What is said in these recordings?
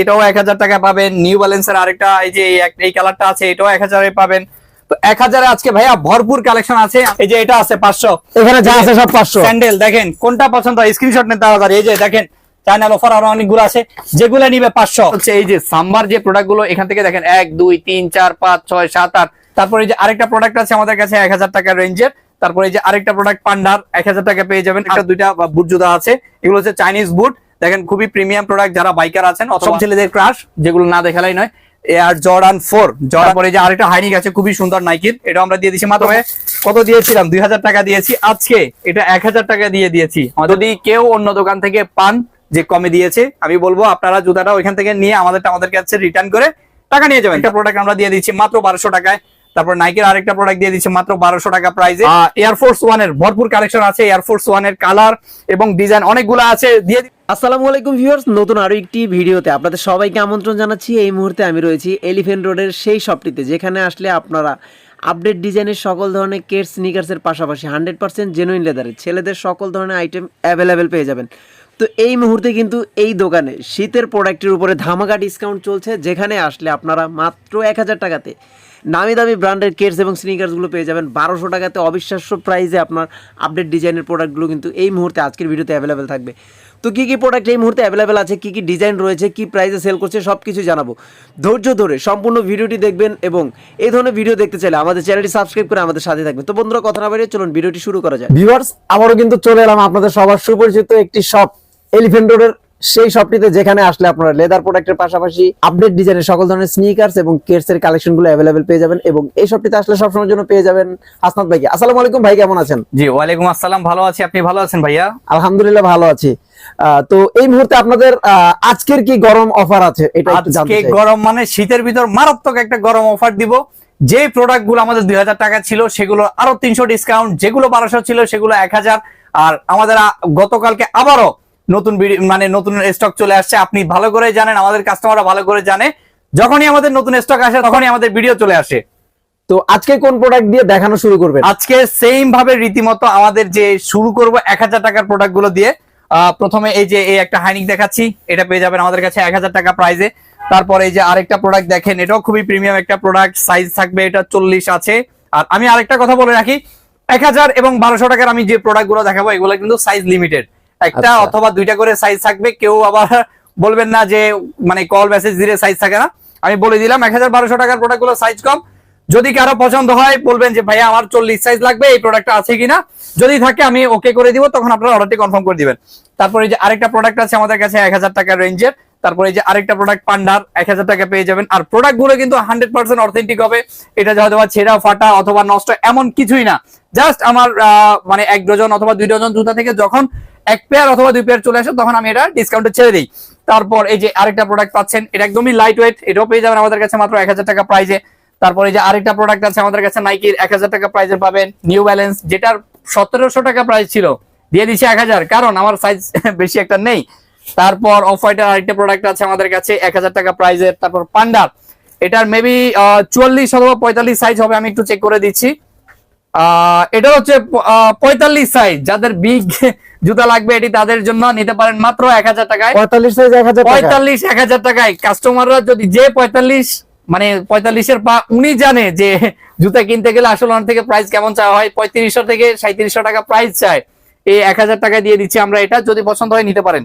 এটাও এক হাজার টাকা পাবেন। নিউ ব্যালেন্সের আরেকটা এই যে এই কালারটা আছে এটাও এক হাজারে পাবেন। তো এক হাজারে আজকে ভাইয়া ভরপুর কালেকশন আছে। এই যে এটা আছে পাঁচশো। এখানে যা আছে সব পাঁচশো। স্যান্ডেল দেখেন কোনটা পছন্দ স্ক্রিনশট নিতে তাড়াতাড়ি। এই যে দেখেন চায়নাল অফার আরও অনেকগুলো আছে। যেগুলো নিবে পাঁচশো। হচ্ছে এই যে সাম্বার যে প্রোডাক্টগুলো এখান থেকে দেখেন এক দুই তিন চার পাঁচ ছয় সাত আট। তারপরে যে আরেকটা প্রোডাক্ট আছে আমাদের কাছে এক হাজার টাকা রেঞ্জের তারপরে যে আরেকটা প্রোডাক্ট পান্ডার এক হাজার টাকা পেয়ে যাবেন। একটা দুইটা বুট জুতা আছে। এগুলো হচ্ছে চাইনিজ বুট দেখেন খুবই প্রিমিয়াম প্রোডাক্ট যারা বাইকার আছেন অথবা ছেলেদের ক্রাশ যেগুলো না দেখালাই নয় এয়ার জর্ডান ফোর জর্ডান পরে যে আরেকটা হাইনিক আছে খুবই সুন্দর নাইকির এটা আমরা দিয়ে দিচ্ছি মাত্র কত দিয়েছিলাম? দুই হাজার টাকা দিয়েছি। আজকে এটা এক হাজার টাকা দিয়ে দিয়েছি। যদি কেউ অন্য দোকান থেকে পান যে কমে দিয়েছে আমি বলব আপনারা জুতাটা ওইখান থেকে নিয়ে আমাদেরটা আমাদের কাছে রিটার্ন করে টাকা নিয়ে যাবেন। একটা প্রোডাক্ট আমরা দিয়ে দিচ্ছি মাত্র বারোশো টাকায়। তারপর নাইকের আরেকটা প্রোডাক্ট দিয়ে দিচ্ছি মাত্র বারোশো টাকা প্রাইসে এয়ারফোর্স ওয়ানের ভরপুর কালেকশন আছে। এয়ারফোর্স ওয়ানের কালার এবং ডিজাইন অনেকগুলো আছে। দিয়ে আসসালামু আলাইকুম ভিউয়ার্স, নতুন আরও একটি ভিডিওতে আপনাদের সবাইকে আমন্ত্রণ জানাচ্ছি। এই মুহূর্তে আমি রয়েছি এলিফেন্ট রোডের সেই শপটিতে যেখানে আসলে আপনারা আপডেট ডিজাইনের সকল ধরনের কেট স্নিকার্সের পাশাপাশি হান্ড্রেড পার্সেন্ট জেনুইন লেদারের ছেলেদের সকল ধরনের আইটেম অ্যাভেলেবেল পেয়ে যাবেন। তো এই মুহূর্তে কিন্তু এই দোকানে শীতের প্রোডাক্টের উপরে ধামাকা ডিসকাউন্ট চলছে, যেখানে আসলে আপনারা মাত্র এক হাজার টাকাতে নামি দামি ব্র্যান্ডের কেটস এবং স্নিকার্সগুলো পেয়ে যাবেন। বারোশো টাকাতে অবিশ্বাস্য প্রাইসে আপনার আপডেট ডিজাইনের প্রোডাক্টগুলো কিন্তু এই মুহূর্তে আজকের ভিডিওতে অ্যাভেলেবেল থাকবে। তো কী কী প্রোডাক্ট এই মুহূর্তে অ্যাভেলেবেল আছে? কী কী ডিজাইন রয়েছে? কী প্রাইসে সেল করছে? সব কিছু জানাব। ধৈর্য ধরে সম্পূর্ণ ভিডিওটি দেখবেন এবং এই ধরনের ভিডিও দেখতে চাইলে আমাদের চ্যানেলটি সাবস্ক্রাইব করে আমাদের সাথে থাকবেন। তো বন্ধুরা, কথা না বেরিয়ে চলুন ভিডিওটি শুরু করা যায় ভিউয়ার্স আমারও কিন্তু চলে এলাম আপনাদের সবার সুপরিচিত একটি শপ এলিফেন্ট রোডের সেই শপটিতে যেখানে আসলে আপনারা লেদার প্রোডাক্টের পাশাপাশি আপডেট ডিজাইনের সকল ধরনের স্নিকার্স এবং কেটস এর কালেকশনগুলো অ্যাভেলেবেল পেয়ে যাবেন এবং এই শপটিতে আসলে সবসময়ের জন্য পেয়ে যাবেন হাসনাত ভাইকে। আসসালামু আলাইকুম ভাই কেমন আছেন? জি ওয়ালাইকুম আসসালাম। ভালো আছি। আপনি ভালো আছেন ভাইয়া? আলহামদুলিল্লাহ ভালো আছি। তো এই মুহূর্তে আপনাদের আজকের কি গরম অফার আছে? এটা একটু জানতে আজকে গরম মানে শীতের ভিতর মারাত্মক একটা গরম অফার দিব। যে প্রোডাক্টগুলো আমাদের দুই হাজার টাকা ছিল সেগুলো আরও তিনশো ডিসকাউন্ট যেগুলো বারোশো ছিল সেগুলো এক হাজার। আর আমাদের গতকালকে আবারও নতুন মানে নতুন স্টক চলে আসছে। আপনি ভালো করে জানেন আমাদের কাস্টমাররা ভালো করে জানে। যখনই আমাদের নতুন স্টক আসে তখনই আমাদের ভিডিও চলে আসে। তো আজকে কোন প্রোডাক্ট দিয়ে দেখানো শুরু করবে আজকে সেম ভাবে রীতিমতো আমাদের যে শুরু করব এক হাজার টাকার প্রোডাক্টগুলো দিয়ে আহ, প্রথমে এই যে এই একটা হাইনিক দেখাচ্ছি। এটা পেয়ে যাবেন আমাদের কাছে এক হাজার টাকা প্রাইজে তারপরে এই যে আরেকটা প্রোডাক্ট দেখেন এটাও খুবই প্রিমিয়াম একটা প্রোডাক্ট সাইজ থাকবে এটা চল্লিশ আছে। আর আমি আরেকটা কথা বলে রাখি এক হাজার এবং বারোশো টাকার আমি যে প্রোডাক্টগুলো দেখাবো এগুলো কিন্তু সাইজ লিমিটেড একটা আচ্ছা। অথবা দুইটা করে সাইজ থাকবে কেউ আবার বলবেন না যে মানে কল মেসেজ দিলে সাইজ থাকে না। আমি বলে দিলাম এক হাজার বারোশো টাকার প্রোডাক্টগুলো সাইজ কম। যদি কারও পছন্দ হয় বলবেন যে ভাইয়া আমার চল্লিশ সাইজ লাগবে এই প্রোডাক্টটা আছে কিনা? যদি থাকে আমি ওকে করে দিব তখন আপনারা অর্ডারটি কনফার্ম করে দিবেন। তারপরে যে আরেকটা প্রোডাক্ট আছে আমাদের কাছে এক হাজার টাকার রেঞ্জের তারপরে যে আরেকটা প্রোডাক্ট পান্ডার এক হাজার টাকা পেয়ে যাবেন। আর প্রোডাক্টগুলো কিন্তু হান্ড্রেড পার্সেন্ট অথেন্টিক হবে। এটা হয়তো বা ছেঁড়া ফাটা অথবা নষ্ট এমন কিছুই না। জাস্ট আমার আহ, মানে এক ডজন অথবা দুই ডজন জুতা থেকে যখন এক পেয়ার অথবা দুই পেয়ার চলে আসে, তখন আমি এটা ডিসকাউন্টে ছেড়ে দিই। তারপর এই যে আরেকটা প্রোডাক্ট পাচ্ছেন, এটা একদমই লাইট ওয়েট এটাও পেয়ে যাবেন আমাদের কাছে মাত্র এক হাজার টাকা প্রাইজে তারপরে যে আরেকটা প্রোডাক্ট আছে আমাদের কাছে নাইকির এক হাজার টাকা প্রাইজের পাবেন নিউ ব্যালেন্স যেটার সতেরোশো টাকা প্রাইস ছিল। দিয়ে দিচ্ছি এক হাজার, কারণ আমার সাইজ বেশি একটা নেই। তারপর অফ হোয়াইটের আরেকটা প্রোডাক্ট আছে আমাদের কাছে, এক হাজার টাকা প্রাইজের তারপর পান্ডার এটার মেবি চুয়াল্লিশ অথবা পঁয়তাল্লিশ সাইজ হবে, আমি একটু চেক করে দিচ্ছি। এটা হচ্ছে পঁয়তাল্লিশ সাইজ যাদের বিগ জুতা লাগবে এটি তাদের জন্য নিতে পারেন মাত্র এক হাজার টাকায়। পঁয়তাল্লিশ সাইজ এক হাজার পঁয়তাল্লিশ এক হাজার টাকায়। কাস্টমাররা যদি যে পঁয়তাল্লিশ মানে পঁয়তাল্লিশের পা উনি জানে যে জুতা কিনতে গেলে আসলে ওনার থেকে প্রাইস কেমন চাওয়া হয় পঁয়ত্রিশশো থেকে সাঁত্রিশশো টাকা প্রাইস চায়। এই এক হাজার টাকা দিয়ে দিচ্ছি আমরা এটা যদি পছন্দ হয় নিতে পারেন।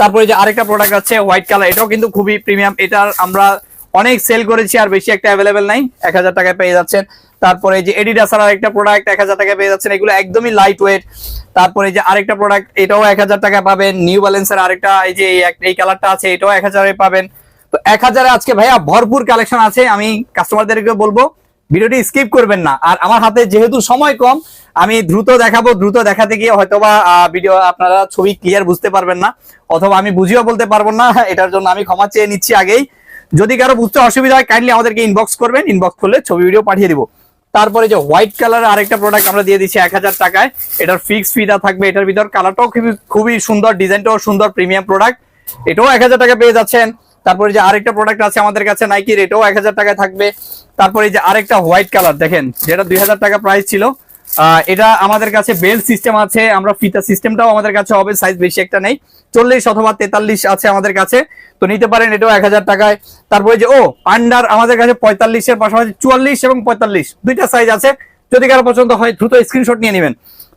তারপরে যে আরেকটা প্রোডাক্ট আছে হোয়াইট কালার এটাও কিন্তু খুবই প্রিমিয়াম এটার আমরা অনেক সেল করেছি আর বেশি একটা অ্যাভেলেবেল নাই। এক হাজার টাকায় পেয়ে যাচ্ছেন। তারপরে যে এডিডাস আর আরেকটা প্রোডাক্ট এক হাজার টাকায় পেয়ে যাচ্ছেন। এগুলো একদমই লাইট ওয়েট তারপরে যে আরেকটা প্রোডাক্ট এটাও এক হাজার টাকা পাবেন। নিউ ব্যালেন্সের আরেকটা, এই যে এই কালারটা আছে, এটাও এক হাজারে পাবেন। তো এক হাজারে আজকে ভাইয়া ভরপুর কালেকশন আছে, আমি কাস্টমারদেরকে বলব, ভিডিওটি স্কিপ করবেন না। আর আমার হাতে যেহেতু সময় কম, আমি দ্রুত দেখাবো, দ্রুত দেখাতে গিয়ে হয়তোবা ভিডিও আপনারা ছবি ক্লিয়ার বুঝতে পারবেন না, অথবা আমি বুঝিও বলতে পারব না, এটার জন্য আমি ক্ষমা চেয়ে নিচ্ছি আগেই। যদি কারও বুঝতে অসুবিধা হয় কাইন্ডলি আমাদেরকে ইনবক্স করবেন ইনবক্স করলে ছবি ভিডিও পাঠিয়ে দিব। তারপরে যে হোয়াইট কালারের আরেকটা প্রোডাক্ট আমরা দিয়ে দিচ্ছি এক হাজার টাকায়। এটার ফিক্স ফিটা থাকবে, এটার ভিতর কালারটাও খুবই খুবই সুন্দর ডিজাইনটাও সুন্দর প্রিমিয়াম প্রোডাক্ট এটাও এক হাজার টাকা পেয়ে যাচ্ছেন। তারপরে যে আরেকটা প্রোডাক্ট আছে আমাদের কাছে নাইকির এটাও এক হাজার টাকায় থাকবে। তারপরে যে আরেকটা হোয়াইট কালার দেখেন, যেটা দুই হাজার টাকা প্রাইস ছিল এটা আমাদের কাছে বেল সিস্টেম আছে, আমরা ফিতা সিস্টেমটাও আমাদের কাছে হবে সাইজ বেশি একটা নেই। চল্লিশ অথবা তেতাল্লিশ আছে আমাদের কাছে, তো নিতে পারেন এটাও এক হাজার টাকায়। তারপরে যে, ও আন্ডার আমাদের কাছে পঁয়তাল্লিশের পাশাপাশি চুয়াল্লিশ এবং পঁয়তাল্লিশ, দুইটা সাইজ আছে। যদি কারও পছন্দ হয়, দ্রুত স্ক্রিনশট নিয়ে নেবেন।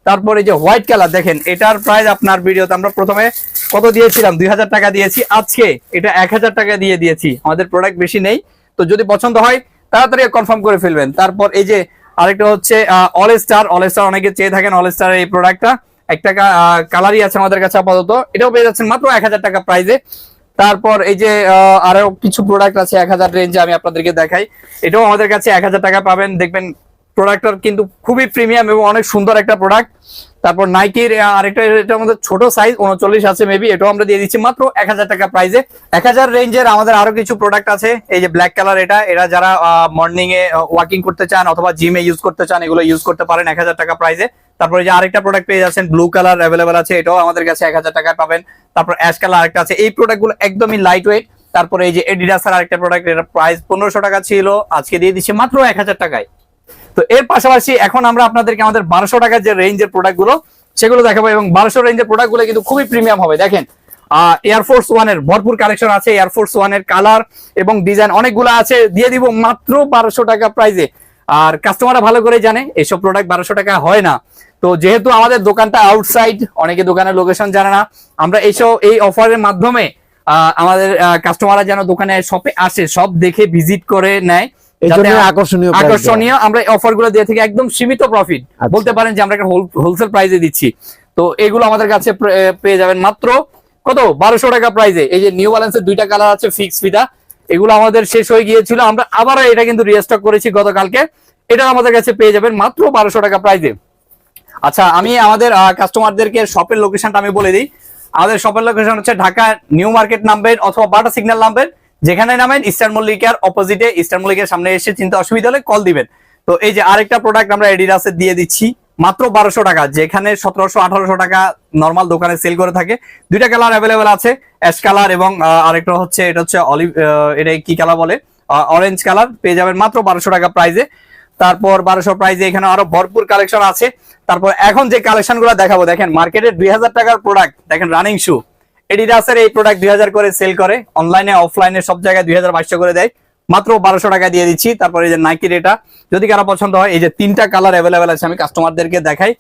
তারপরে যে হোয়াইট কালার দেখেন, এটার প্রাইস আপনার ভিডিওতে আমরা প্রথমে কত দিয়েছিলাম? দুই হাজার টাকা দিয়েছি। আজকে এটা এক হাজার টাকা দিয়ে দিয়েছি। আমাদের প্রোডাক্ট বেশি নেই। তো যদি পছন্দ হয়, তাড়াতাড়ি কনফার্ম করে ফেলবেন। তারপর এই যে আরেকটা হচ্ছে অল স্টার অল স্টার অনেকে চেয়ে থাকেন অল স্টার এই প্রোডাক্টটা একটা কালারই আছে আমাদের কাছে আপাতত। এটাও পেয়ে যাচ্ছেন মাত্র এক হাজার টাকা প্রাইজে তারপর এই যে আরও কিছু প্রোডাক্ট আছে এক হাজার রেঞ্জে আমি আপনাদেরকে দেখাই। এটাও আমাদের কাছে এক হাজার টাকা পাবেন। দেখবেন প্রোডাক্টটার কিন্তু খুবই প্রিমিয়াম এবং অনেক সুন্দর একটা প্রোডাক্ট তারপর নাইকির আরেকটা মধ্যে ছোট সাইজ উনচল্লিশ আছে মেবি এটাও আমরা দিয়ে দিচ্ছি মাত্র এক হাজার টাকা প্রাইসে এক রেঞ্জের আমাদের আরও কিছু প্রোডাক্ট আছে, এই যে ব্ল্যাক কালার এটা, এরা যারা মর্নিং এ ওয়াকিং করতে চান অথবা জিমে ইউজ করতে চান, এগুলো ইউজ করতে পারেন এক হাজার টাকা প্রাইসে তারপরে যে আরেকটা প্রোডাক্ট পেয়ে যাচ্ছেন ব্লু কালার অ্যাভেলেবেল আছে, এটাও আমাদের কাছে এক টাকায় পাবেন। তারপর অ্যাশ কালার আরেকটা আছে, এই প্রোডাক্টগুলো একদমই লাইট ওয়েট তারপরে এই যে এডিডাসের আরেকটা প্রোডাক্ট এটার প্রাইস পনেরোশো টাকা ছিল, আজকে দিয়ে দিচ্ছি মাত্র এক হাজার টাকায়। তো এর পাশাপাশি এখন আমরা আপনাদেরকে আমাদের বারোশো টাকার যে রেঞ্জের প্রোডাক্টগুলো, সেগুলো দেখাবো এবং বারোশো রেঞ্জের প্রোডাক্টগুলো কিন্তু খুবই প্রিমিয়াম হবে। দেখেন এয়ারফোর্স ওয়ানের ভরপুর কালেকশন আছে এয়ারফোর্স ওয়ানের কালার এবং ডিজাইন অনেকগুলো আছে। দিয়ে দিব মাত্র বারোশো টাকা প্রাইজে আর কাস্টমাররা ভালো করে জানে, এসব প্রোডাক্ট বারোশো টাকা হয় না। তো যেহেতু আমাদের দোকানটা আউটসাইড অনেকে দোকানের লোকেশন জানে না, আমরা এইসব এই অফারের মাধ্যমে আমাদের কাস্টমাররা যেন দোকানে শপে আসে সব দেখে ভিজিট করে নেয়। এই যাতে জন্য আকর্ষণীয় আমরা অফারগুলো দিয়ে থেকে একদম সীমিত প্রফিট আচ্ছা। বলতে পারেন যে আমরা একটা হোলসেল প্রাইসে দিচ্ছি। তো এগুলো আমাদের কাছে পেয়ে যাবেন মাত্র কত? বারোশো টাকা প্রাইসে এই যে নিউ ব্যালেন্সের দুইটা কালার আছে ফিক্স ফিতা এগুলো আমাদের শেষ হয়ে গিয়েছিল। আমরা আবারও এটা কিন্তু রিস্টক করেছি গতকালকে। এটা আমাদের কাছে পেয়ে যাবেন মাত্র বারোশো টাকা প্রাইসে আচ্ছা আমি আমাদের কাস্টমারদেরকে শপের লোকেশনটা আমি বলে দিই। আমাদের শপের লোকেশন হচ্ছে ঢাকা নিউ মার্কেট নামবেন অথবা বাটা সিগন্যাল নামবেন। যেখানে নামেন ইস্টার্ন মল্লিকার অপোজিটে ইস্টার্ন মল্লিকের সামনে এসে চিন্তা অসুবিধা হলে কল দিবেন। তো এই যে আরেকটা প্রোডাক্ট আমরা এডিডাসে দিয়ে দিচ্ছি, মাত্র বারোশো টাকা, যেখানে সতেরোশো, আঠারোশো টাকা নর্মাল দোকানে সেল করে থাকে। দুইটা কালার অ্যাভেলেবেল আছে অ্যাশ কালার এবং আরেকটা হচ্ছে, এটা হচ্ছে অলিভ এটা কি কালার বলে? অরেঞ্জ কালার পেয়ে যাবেন মাত্র বারোশো টাকা প্রাইজে তারপর বারোশো প্রাইজে এখানে আরও ভরপুর কালেকশন আছে। তারপর এখন যে কালেকশনগুলো দেখাবো, দেখেন মার্কেটে দুই হাজার টাকার প্রোডাক্ট দেখেন রানিং শু এডিডাসের এই প্রোডাক্ট দুই হাজার করে সেল করে। অনলাইনে অফলাইনে সব জায়গায় দুই হাজার বাইশশো করে দেয়। মাত্র বারোশো টাকা দিয়ে দিচ্ছি। তারপর এই যে নাইকির এটা। যদি কারও পছন্দ হয়, এই যে তিনটা কালার অ্যাভেলেবেল আছে, আমি কাস্টমারদেরকে দেখাই।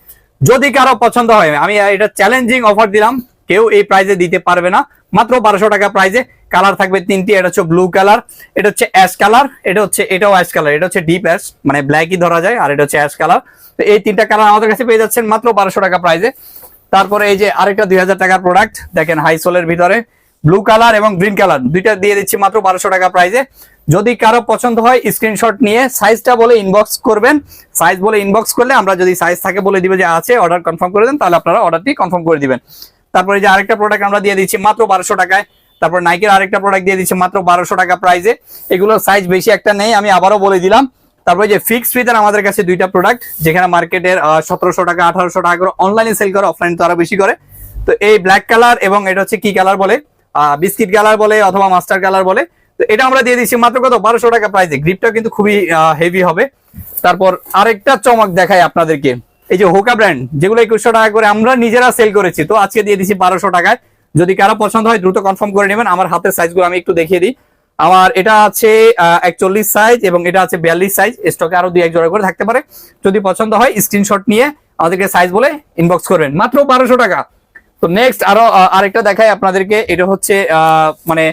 যদি কারও পছন্দ হয়, আমি এটা চ্যালেঞ্জিং অফার দিলাম। কেউ এই প্রাইজে দিতে পারবে না। মাত্র বারোশো টাকা প্রাইজে কালার থাকবে তিনটি। এটা হচ্ছে ব্লু কালার এটা হচ্ছে অ্যাশ কালার এটা হচ্ছে, এটাও অ্যাশ কালার এটা হচ্ছে ডিপ অ্যাশ মানে ব্ল্যাকই ধরা যায়, আর এটা হচ্ছে অ্যাশ কালার তো এই তিনটা কালার আমাদের কাছে পেয়ে যাচ্ছেন মাত্র বারোশো টাকা প্রাইজে তারপরে এই যে আরেকটা দুই হাজার টাকার প্রোডাক্ট দেখেন হাইসোলের ভিতরে ব্লু কালার এবং গ্রিন কালার দুইটা দিয়ে দিচ্ছি মাত্র বারোশো টাকা প্রাইজে যদি কারও পছন্দ হয় স্ক্রিনশট নিয়ে সাইজটা বলে ইনবক্স করবেন। সাইজ বলে ইনবক্স করলে আমরা যদি সাইজ থাকে বলে দিবে যে আছে অর্ডার কনফার্ম করে দেন, তাহলে আপনারা অর্ডারটি কনফার্ম করে দিবেন। তারপরে যে আরেকটা প্রোডাক্ট আমরা দিয়ে দিচ্ছি মাত্র বারোশো টাকায়। তারপর নাইকের আরেকটা প্রোডাক্ট দিয়ে দিচ্ছি মাত্র বারোশো টাকা প্রাইজে এগুলোর সাইজ বেশি একটা নেই, আমি আবারও বলে দিলাম। তারপরে যে ফিক্সড ফিতার আমাদের কাছে দুইটা প্রোডাক্ট যেখানে মার্কেটের সতেরোশো টাকা, আঠারোশো টাকা করে অনলাইনে সেল করে অফলাইনে তো আরও বেশি করে। তো এই ব্ল্যাক কালার এবং এটা হচ্ছে কি কালার বলে? বিস্কিট কালার বলে অথবা মাস্টার কালার বলে। তো এটা আমরা দিয়ে দিচ্ছি মাত্র কত? বারোশো টাকা প্রাইসে গ্রিপটা কিন্তু খুবই হেভি হবে। তারপর আরেকটা চমক দেখায় আপনাদেরকে। এই যে হোকা ব্র্যান্ড যেগুলো একুশশো টাকা করে আমরা নিজেরা সেল করেছি, তো আজকে দিয়ে দিচ্ছি বারোশো টাকায়। যদি কারও পছন্দ হয়, দ্রুত কনফার্ম করে নেবেন। আমার হাতের সাইজগুলো আমি একটু দেখিয়ে দিই। আমার এটা আছে একচল্লিশ সাইজ এবং এটা আছে বিয়াল্লিশ সাইজ স্টকে আরও দুই এক জোড়া করে থাকতে পারে। যদি পছন্দ হয় স্ক্রিনশট নিয়ে আমাদেরকে সাইজ বলে ইনবক্স করবেন। মাত্র বারোশো টাকা। তো নেক্সট আরও আরেকটা দেখাই আপনাদেরকে। এটা হচ্ছে মানে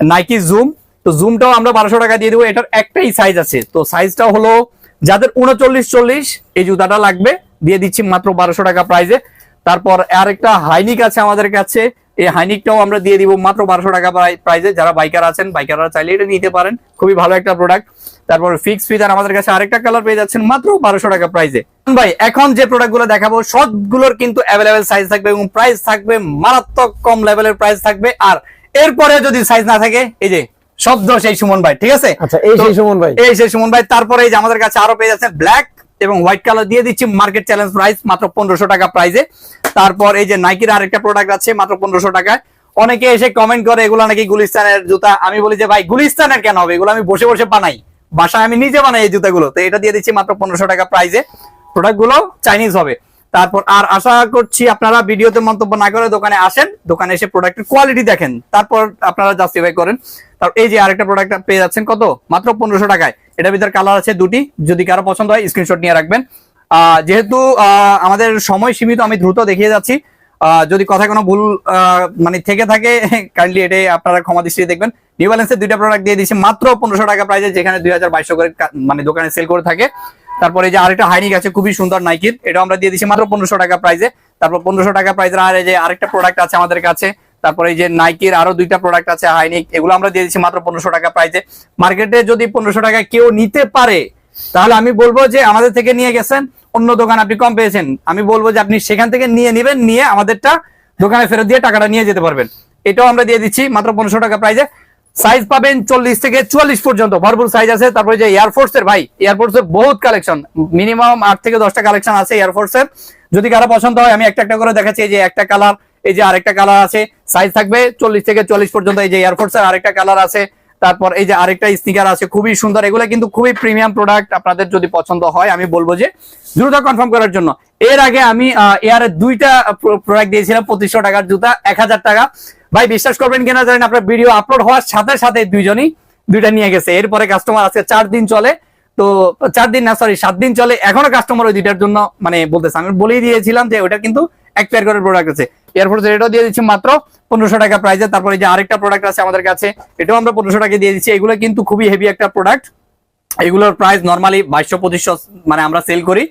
নাইকি জুম তো জুমটাও আমরা বারোশো টাকা দিয়ে দেবো। এটার একটাই সাইজ আছে। তো সাইজটা হলো যাদের উনচল্লিশ চল্লিশ, এই জুতাটা লাগবে। দিয়ে দিচ্ছি মাত্র বারোশো টাকা প্রাইজে তারপর আরেকটা হাইনিক আছে আমাদের কাছে। এই হাইনিকটাও আমরা দিয়ে দিব মাত্র বারোশো টাকা প্রাইজে যারা বাইকার আছেন বাইকাররা চাইলে এটা নিতে পারেন। খুবই ভালো একটা প্রোডাক্ট তারপর ফিক্স ফিতার আমাদের কাছে আরেকটা কালার পেয়ে যাচ্ছেন মাত্র বারোশো টাকা প্রাইজে ভাই এখন যে প্রোডাক্টগুলো দেখাবো সবগুলোর কিন্তু অ্যাভেলেবেল সাইজ থাকবে এবং প্রাইস থাকবে মারাত্মক কম লেভেলের প্রাইস থাকবে। আর এরপরে যদি সাইজ না থাকে এই যে শব্দ সেই সুমন ভাই ঠিক আছে? আচ্ছা এই সেই সুমন ভাই। এই সেই সুমন ভাই তারপরে এই যে আমাদের কাছে আরও পেয়ে যাচ্ছেন ব্ল্যাক এবং হোয়াইট কালার দিয়ে দিচ্ছি মার্কেট চ্যালেঞ্জ প্রাইস মাত্র পনেরোশো টাকা প্রাইসে তারপর এই যে নাইকির আরেকটা প্রোডাক্ট আছে, মাত্র পনেরোশো টাকায়। অনেকে এসে কমেন্ট করে, এগুলো নাকি গুলিস্তানের জুতা? আমি বলি যে, ভাই, গুলিস্তানের কেন হবে? এগুলো আমি বসে বসে বানাই। বাসায় আমি নিজে বানাই এই জুতাগুলো। তো এটা দিয়ে দিচ্ছি মাত্র পনেরোশো টাকা প্রাইসে প্রোডাক্টগুলো চাইনিজ হবে। তারপর আর আশা করছি আপনারা ভিডিওতে মন্তব্য না করে দোকানে আসেন। দোকানে এসে প্রোডাক্টের কোয়ালিটি দেখেন। তারপর আপনারা জাস্টিফাই করেন। তারপর এই যে আরেকটা প্রোডাক্ট পেয়ে যাচ্ছেন কত? মাত্র পনেরোশো টাকায়। এটার ভিতরে কালার আছে দুটি। যদি কারও পছন্দ হয় স্ক্রিনশট নিয়ে রাখবেন। যেহেতু আমাদের সময় সীমিত, আমি দ্রুত দেখিয়ে যাচ্ছি। যদি কথায় কোনো ভুল মানে থেকে থাকে কাইন্ডলি এটাই আপনারা ক্ষমা দৃষ্টিতে দেখবেন। নিউ ব্যালেন্সের দুইটা প্রোডাক্ট দিয়ে দিচ্ছি মাত্র পনেরোশো টাকা প্রাইজে যেখানে দুই হাজার বাইশশো করে মানে দোকানে সেল করে থাকে। তারপরে যে আরেকটা হাইনিক আছে, খুবই সুন্দর নাইকির এটা আমরা দিয়ে দিচ্ছি মাত্র পনেরোশো টাকা প্রাইজে তারপর পনেরোশো টাকা প্রাইজের আর যে আরেকটা প্রোডাক্ট আছে আমাদের কাছে, তারপরে এই যে নাইকির আরও দুইটা প্রোডাক্ট আছে হাইনিক এগুলো আমরা দিয়ে দিচ্ছি মাত্র পনেরোশো টাকা প্রাইজে মার্কেটে যদি পনেরোশো টাকা কেউ নিতে পারে, তাহলে আমি বলব যে আমাদের থেকে নিয়ে গেছেন অন্য দোকান আপনি কম পেয়েছেন। আমি বলব যে আপনি সেখান থেকে নিয়ে নেবেন, নিয়ে আমাদেরটা দোকানে ফেরত দিয়ে টাকাটা নিয়ে যেতে পারবেন। এটাও আমরা দিয়ে দিচ্ছি, মাত্র পনেরোশো টাকা প্রাইজে সাইজ পাবেন চল্লিশ থেকে চুয়াল্লিশ পর্যন্ত, ভরপুর সাইজ আছে। তারপরে যে এয়ারফোর্স এর, ভাই এয়ারফোর্স এর বহুত কালেকশন মিনিমাম আট থেকে দশটা কালেকশন আছে এয়ারফোর্স এর। যদি কারও পছন্দ হয়, আমি একটা একটা করে দেখাচ্ছি, এই যে একটা কালার এই যে আরেকটা কালার আছে। সাইজ থাকবে চল্লিশ থেকে চল্লিশ পর্যন্ত, এই যে এয়ারফোর্স এর আরেকটা কালার আছে। তারপর এই যে আরেকটা স্নিকার আছে, খুবই সুন্দর। এগুলো কিন্তু খুবই প্রিমিয়াম প্রোডাক্ট আপনাদের যদি পছন্দ হয়, আমি বলব যে দ্রুত কনফার্ম করার জন্য। এর আগে আমি এয়ারের দুইটা প্রোডাক্ট দিয়েছিলাম, পঁচিশশো টাকার জুতা, এক হাজার টাকা। ভাই, বিশ্বাস করবেন কিনা জানেন, আপনার ভিডিও আপলোড হওয়ার সাথে সাথে দুইজনই দুইটা নিয়ে গেছে। এরপরে কাস্টমার আজকে চার দিন চলে। তো চার দিন না সরি সাত দিন চলে। এখনও কাস্টমার ওই দুইটার জন্য মানে বলতেছে। আমি বলেই দিয়েছিলাম যে ওটা কিন্তু এক পেয়ার করে প্রোডাক্ট আছে। এয়ারফোর্স এটাও দিয়ে দিচ্ছি মাত্র পনেরোশো টাকা প্রাইসে তারপরে যে আরেকটা প্রোডাক্ট আছে আমাদের কাছে, এটাও আমরা পনেরোশো টাকা দিয়ে দিচ্ছি। এগুলো কিন্তু খুবই হেভি একটা প্রোডাক্ট এগুলোর প্রাইস নর্মালি বাইশশো, পঁচিশশো মানে আমরা সেল করি।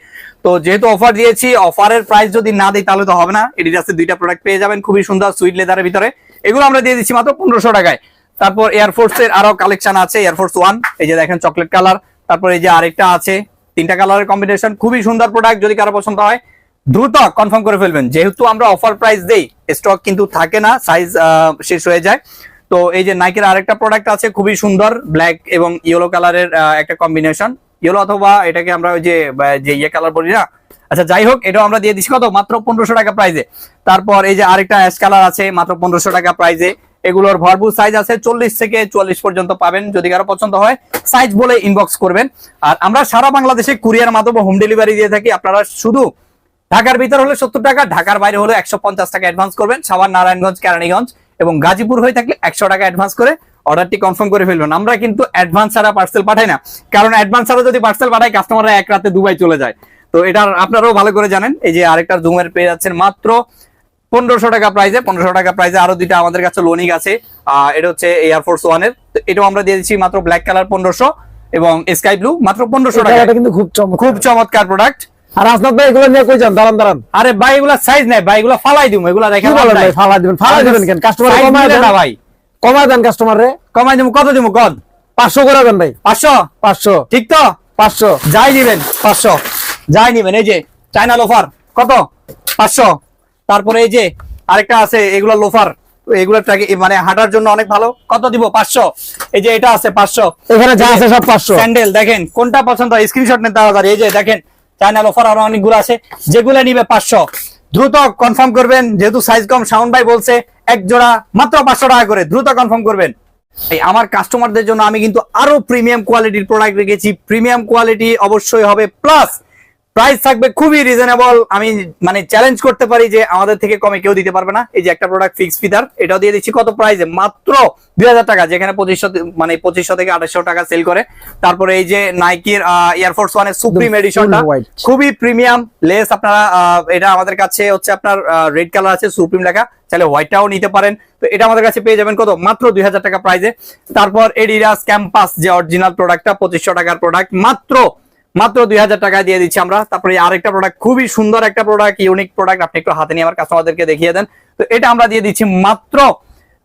তো যেহেতু অফার দিয়েছি অফারের প্রাইস যদি না দিই তাহলে তো হবে না। এডিডাসের দুইটা প্রোডাক্ট পেয়ে যাবেন খুবই সুন্দর সুইট লেদারের ভিতরে। এগুলো আমরা দিয়ে দিচ্ছি মাত্র পনেরোশো টাকায়। তারপর এয়ারফোর্স এর আরও কালেকশন আছে এয়ারফোর্স ওয়ান এই যে দেখেন চকলেট কালার তারপর এই যে আরেকটা আছে, তিনটা কালারের কম্বিনেশন খুবই সুন্দর প্রোডাক্ট যদি কারও পছন্দ হয়। দ্রুত কনফার্ম করে ফেলবেন। যেহেতু আমরা অফার প্রাইস দেই স্টক কিন্তু থাকে না সাইজ শেষ হয়ে যায়। তো এই যে নাইকের আরেকটা প্রোডাক্ট আছে, খুবই সুন্দর ব্ল্যাক এবং ইয়েলো কালারের একটা কম্বিনেশন ইয়েলো অথবা এটাকে আমরা ওই যে ইয়ে কালার বলি না? আচ্ছা যাই হোক, এটাও আমরা দিয়ে দিচ্ছি কত? মাত্র পনেরোশো টাকা প্রাইজে তারপর এই যে আরেকটা অ্যাশ কালার আছে, মাত্র পনেরোশো টাকা প্রাইজে এগুলোর ভরপুর সাইজ আছে চল্লিশ থেকে চুয়াল্লিশ পর্যন্ত পাবেন, যদি কারও পছন্দ হয়। সাইজ বলে ইনবক্স করবেন। আর আমরা সারা বাংলাদেশে কুরিয়ার মাধ্যমে হোম ডেলিভারি দিয়ে থাকি। আপনারা শুধু ঢাকার ভিতর হলে সত্তর টাকা ঢাকার বাইরে হলে একশো পঞ্চাশ টাকা অ্যাডভান্স করবেন। সাভার নারায়ণগঞ্জ কেরানীগঞ্জ এবং গাজীপুর হয়ে থাকলে একশো টাকা অ্যাডভান্স করে অর্ডারটি কনফার্ম করে ফেলবেন। আমরা কিন্তু অ্যাডভান্স ছাড়া পার্সেল পাঠাই না। কারণ অ্যাডভান্স ছাড়া যদি পার্সেল পাঠাই কাস্টমাররা এক রাতে দুবাই চলে যায়। তো এটা আপনারাও ভালো করে জানেন এই যে আরেকটা জুমের পেয়ে যাচ্ছেন মাত্র পনেরোশো টাকা প্রাইসে পনেরোশো টাকা প্রাইসে আরও দুইটা আমাদের কাছে লোনিক আছে। এটা হচ্ছে এয়ারফোর্স ওয়ানের তো এটাও আমরা দিয়ে দিচ্ছি মাত্র ব্ল্যাক কালার পনেরোশো এবং স্কাই ব্লু মাত্র পনেরোশো টাকা কিন্তু খুব খুব চমৎকার প্রোডাক্ট আর আসনাদ ভাই এগুলো নিয়ে কই যান? দাঁড়ান দাঁড়ান। আরে ভাই এগুলা সাইজ নাই ভাই এগুলা ফালাই দিম এগুলা কি ভাই ফালা দিবেন ফালা দিবেন কেন? কাস্টমার কমায় দেন। ভাই। কমায় দেন কাস্টমার রে। কমাই দিব কত দিব কত? পাঁচশো করে দেন ভাই। পাঁচশো? পাঁচশো। ঠিক তো? পাঁচশো। যাই নিবেন। পাঁচশো। যাই নিবেন এই যে চাইনা লোফার কত? পাঁচশো। তারপরে এই যে আরেকটা আছে এগুলা লোফার এগুলা ট্রাকে মানে হাঁটার জন্য অনেক ভালো। কত দিব? পাঁচশো। এই যে এটা আছে পাঁচশো। এখানে যা আছে সব পাঁচশো। স্যান্ডেল দেখেন কোনটা পছন্দ স্ক্রিনশট নেন তাড়াতাড়ি। এই যে দেখেন চায়না অফার আরও অনেকগুলো আছে। যেগুলো নিবে পাঁচশো। দ্রুত কনফার্ম করবেন, যেহেতু সাইজ কম সাউন্ড ভাই বলছে এক জোড়া মাত্র পাঁচশো টাকা করে। দ্রুত কনফার্ম করবেন। আমার কাস্টমারদের জন্য আমি কিন্তু আরও প্রিমিয়াম কোয়ালিটির প্রোডাক্ট রেখেছি। প্রিমিয়াম কোয়ালিটি অবশ্যই হবে প্লাস প্রাইস থাকবে খুবই রিজনেবল আমি মানে চ্যালেঞ্জ করতে পারি যে আমাদের থেকে কমে কেউ দিতে পারবে না। এই যে একটা প্রোডাক্ট ফিক্স ফিদার এটাও দিয়ে দিচ্ছি। কত প্রাইসে মাত্র দুই হাজার টাকা যেখানে পঁচিশশো মানে পঁচিশশো থেকে আঠাশশো টাকা সেল করে। তারপরে এই যে নাইকির এয়ারফোর্স ওয়ানের সুপ্রিম এডিশনটা খুবই প্রিমিয়াম লেস আপনারা এটা আমাদের কাছে হচ্ছে আপনার রেড কালার আছে সুপ্রিম লেখা। চাইলে হোয়াইটটাও নিতে পারেন। তো এটা আমাদের কাছে পেয়ে যাবেন কত? মাত্র দুই হাজার টাকা প্রাইসে তারপর এডিডাস ক্যাম্পাস যে অরিজিনাল প্রোডাক্টটা পঁচিশশো টাকার প্রোডাক্ট মাত্র মাত্র দুই হাজার টাকা দিয়ে দিচ্ছি আমরা। তারপরে আরেকটা প্রোডাক্ট খুবই সুন্দর একটা প্রোডাক্ট ইউনিক প্রোডাক্ট আপনি একটু হাতে নিয়ে আমার কাস্টমারদেরকে দেখিয়ে দেন। তো এটা আমরা দিয়ে দিচ্ছি মাত্র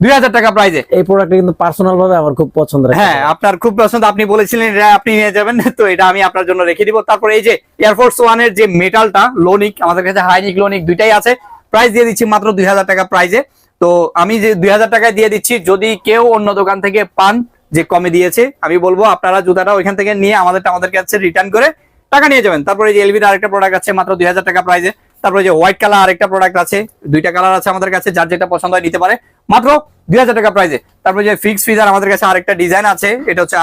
দুই হাজার টাকা প্রাইসে এই প্রোডাক্টটা কিন্তু পার্সোনাল ভাবে আমার খুব পছন্দের হ্যাঁ আপনার খুব পছন্দ আপনি বলেছিলেন এটা আপনি নিয়ে যাবেন তো এটা আমি আপনার জন্য রেখে দিব। তারপরে এই যে এয়ারফোর্স ওয়ানের যে মেটালটা লোনিক আমাদের কাছে হাইনিক লোনিক দুইটাই আছে। প্রাইস দিয়ে দিচ্ছি মাত্র দুই হাজার টাকা প্রাইজে তো আমি যে দুই হাজার টাকায় দিয়ে দিচ্ছি যদি কেউ অন্য দোকান থেকে পান যে কমে দিয়েছে, আমি বলব আপনারা জুতাটা ওইখান থেকে নিয়ে আমাদেরটা, আমাদের কাছে রিটার্ন করে টাকা নিয়ে যাবেন। তারপরে যে এলভির আরেকটা প্রোডাক্ট আছে, মাত্র দুই হাজার টাকা প্রাইজে তারপরে যে হোয়াইট কালার আরেকটা প্রোডাক্ট আছে, দুইটা কালার আছে আমাদের কাছে, যার যেটা পছন্দ হয় নিতে পারে। মাত্র দুই হাজার টাকা প্রাইজে তারপরে যে ফিক্স ফিজার আমাদের কাছে আরেকটা ডিজাইন আছে, এটা হচ্ছে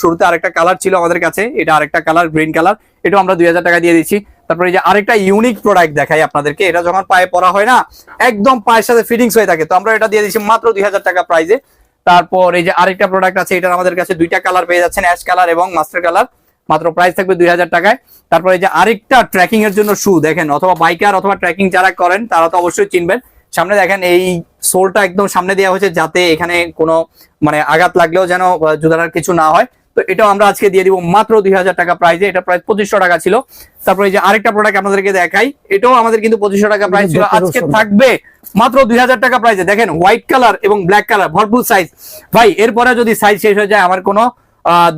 শুরুতে আরেকটা কালার ছিল আমাদের কাছে, এটা আরেকটা কালার গ্রিন কালার এটাও আমরা দুই হাজার টাকা দিয়ে দিচ্ছি। তারপরে যে আরেকটা ইউনিক প্রোডাক্ট দেখাই আপনাদেরকে, এটা যখন পায়ে পরা হয় না, একদম পায়ের সাথে ফিটিংস হয়ে থাকে। তো আমরা এটা দিয়ে দিচ্ছি মাত্র দুই হাজার টাকা প্রাইজে তারপর এই যে আরেকটা প্রোডাক্ট আছে, এটার আমাদের কাছে দুইটা কালার পেয়ে যাচ্ছেন অ্যাশ কালার এবং মাস্টার কালার মাত্র প্রাইস থাকবে দুই হাজার টাকায়। তারপর এই যে আরেকটা ট্রেকিং এর জন্য শু দেখেন, অথবা বাইকার অথবা ট্রেকিং যারা করেন, তারা তো অবশ্যই চিনবেন। সামনে দেখেন এই সোলটা একদম সামনে দেওয়া হয়েছে, যাতে এখানে কোনো মানে আঘাত লাগলেও যেন জুতাটার কিছু না হয়। তো এটাও আমরা আজকে দিয়ে দিব মাত্র দুই হাজার টাকা প্রাইসে এটা প্রায় পঁচিশশো টাকা ছিল। তারপরে এই যে আরেকটা প্রোডাক্ট আপনাদেরকে দেখাই এটাও আমাদের কিন্তু পঁচিশশো টাকা প্রাইস ছিল। আজকে থাকবে মাত্র দুই হাজার টাকা প্রাইসে দেখেন হোয়াইট কালার এবং ব্ল্যাক কালার ভরপুর সাইজ ভাই এরপরে যদি সাইজ শেষ হয়ে যায় আমার কোনো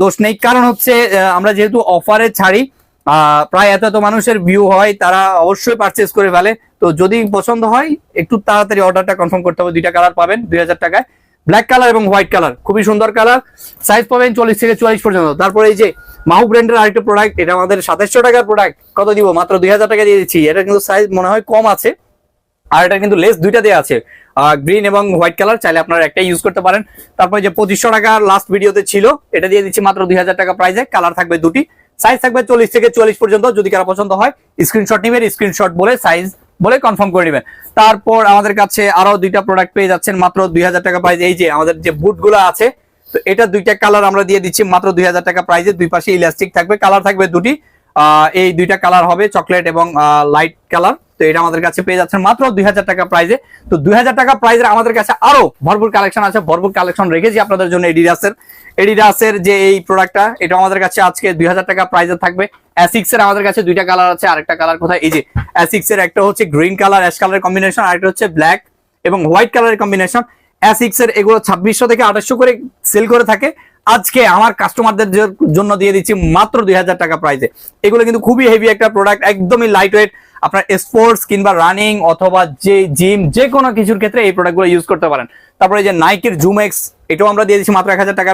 দোষ নেই। কারণ হচ্ছে আমরা যেহেতু অফারে ছাড়ি আহ, প্রায় এত এত মানুষের ভিউ হয় তারা অবশ্যই পারচেস করে ফেলে। তো যদি পছন্দ হয় একটু তাড়াতাড়ি অর্ডারটা কনফার্ম করতে হবে। দুইটা কালার পাবেন দুই হাজার টাকায়। ব্ল্যাক কালার এবং হোয়াইট কালার খুবই সুন্দর কালার সাইজ পাবেন চল্লিশ থেকে চুয়াল্লিশ পর্যন্ত। তারপরে এই যে মাহু ব্র্যান্ডের আরেকটা প্রোডাক্ট এটা আমাদের সাতাশশো টাকার প্রোডাক্ট কত দিব? মাত্র দুই হাজার টাকা দিয়ে দিচ্ছি। এটা কিন্তু সাইজ মনে হয় কম আছে, আর এটা কিন্তু লেস দুইটা দেওয়া আছে। গ্রিন এবং হোয়াইট কালার চাইলে আপনারা একটা ইউজ করতে পারেন। তারপরে যে পঁচিশশো টাকা লাস্ট ভিডিওতে ছিল, এটা দিয়ে দিচ্ছি মাত্র দুই হাজার টাকা প্রাইসে কালার থাকবে দুটি। সাইজ থাকবে চল্লিশ থেকে চুয়াল্লিশ পর্যন্ত, যদি কারও পছন্দ হয় স্ক্রিনশট নেবেন স্ক্রিনশট বলে সাইজ বলে কনফার্ম করে নেবেন। তারপর আমাদের কাছে আরও দুইটা প্রোডাক্ট পেয়ে যাচ্ছেন, মাত্র দুই হাজার টাকা প্রাইস এই যে আমাদের যে বুটগুলো আছে, তো এটা দুইটা কালার আমরা দিয়ে দিচ্ছি, মাত্র দুই হাজার টাকা প্রাইসে দুই পাশে ইলাস্টিক থাকবে কালার থাকবে দুটি। এই দুইটা কালার হবে চকলেট এবং লাইট কালার তো এটা আমাদের কাছে পেয়ে যাচ্ছেন মাত্র দুই হাজার টাকা প্রাইসে তো দুই হাজার টাকা প্রাইসের আমাদের কাছে আরও ভরপুর কালেকশন আছে। ভরপুর কালেকশন রেখেছি আপনাদের জন্য এডিডাসের এডিডাসের যে এই প্রোডাক্টটা এটা আমাদের কাছে আজকে দুই হাজার টাকা প্রাইসে থাকবে। অ্যাসিক্স এর আমাদের কাছে দুইটা কালার আছে, আরেকটা কালার কোথায়? এই যে অ্যাসিক্স এর একটা হচ্ছে গ্রিন কালার অ্যাশ কালারের কম্বিনেশন আরেকটা হচ্ছে ব্ল্যাক এবং হোয়াইট কালারের কম্বিনেশন অ্যাসিক্স এর এগুলো ছাব্বিশশো থেকে আঠাশশো করে সেল করে থাকে। আজকে আমার কাস্টমারদের জন্য দিয়ে দিচ্ছি মাত্র দুই হাজার টাকা প্রাইসে এগুলো কিন্তু খুবই হেভি একটা প্রোডাক্ট একদমই লাইট ওয়েট আপনার স্পোর্টস কিংবা রানিং অথবা যে জিম যে কোনো কিছুর ক্ষেত্রে এই প্রোডাক্টগুলো ইউজ করতে পারেন। তারপরে যে নাইকের জুম এক্স এটাও আমরা দিয়ে দিচ্ছি মাত্র এক হাজার টাকা।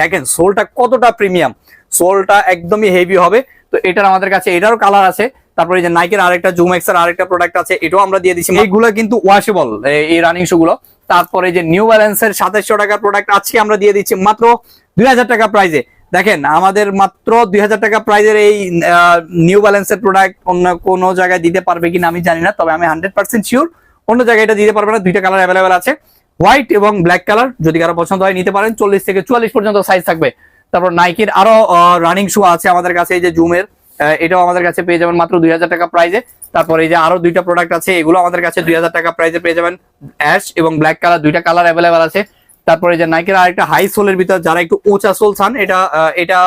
দেখেন সোলটা কতটা প্রিমিয়াম সোলটা একদমই হেভি হবে। তো এটার আমাদের কাছে এটারও কালার আছে। তারপরে এই যে নাইকের আরেকটা জুম এক্সের আরেকটা প্রোডাক্ট আছে এটাও আমরা দিয়ে দিচ্ছি এইগুলো কিন্তু ওয়াশেবল এই রানিং শু গুলো। তারপরে যে নিউ ব্যালেন্সের সাতাশশো টাকার প্রোডাক্ট আজকে আমরা দিয়ে দিচ্ছি মাত্র দুই হাজার টাকা প্রাইজে দেখেন, আমাদের মাত্র দুই হাজার টাকা প্রাইজের এই নিউ ব্যালেন্সের প্রোডাক্ট অন্য কোনো জায়গায় দিতে পারবে কিনা আমি জানি না, তবে আমি হান্ড্রেড পার্সেন্ট শিওর অন্য জায়গায় এটা দিতে পারবে না, দুইটা কালার অ্যাভেলেবেল আছে। হোয়াইট এবং ব্ল্যাক কালার যদি কারও পছন্দ হয় নিতে পারেন, চল্লিশ থেকে চুয়াল্লিশ পর্যন্ত সাইজ থাকবে। তারপর নাইকির আরও রানিং শু আছে আমাদের কাছে, এই যে জুমের এটাও আমাদের কাছে পেয়ে যাবেন মাত্র দুই হাজার টাকা প্রাইজে তারপর এই যে আরও দুইটা প্রোডাক্ট আছে, এগুলো আমাদের কাছে দুই হাজার টাকা প্রাইজে পেয়ে যাবেন অ্যাশ এবং ব্ল্যাক কালার দুইটা কালার অ্যাভেলেবেল আছে। তারপরে যে নাইকের আরেকটা হাই সোলের ভিতর যারা একটু ওচা সোল চান এটা এটা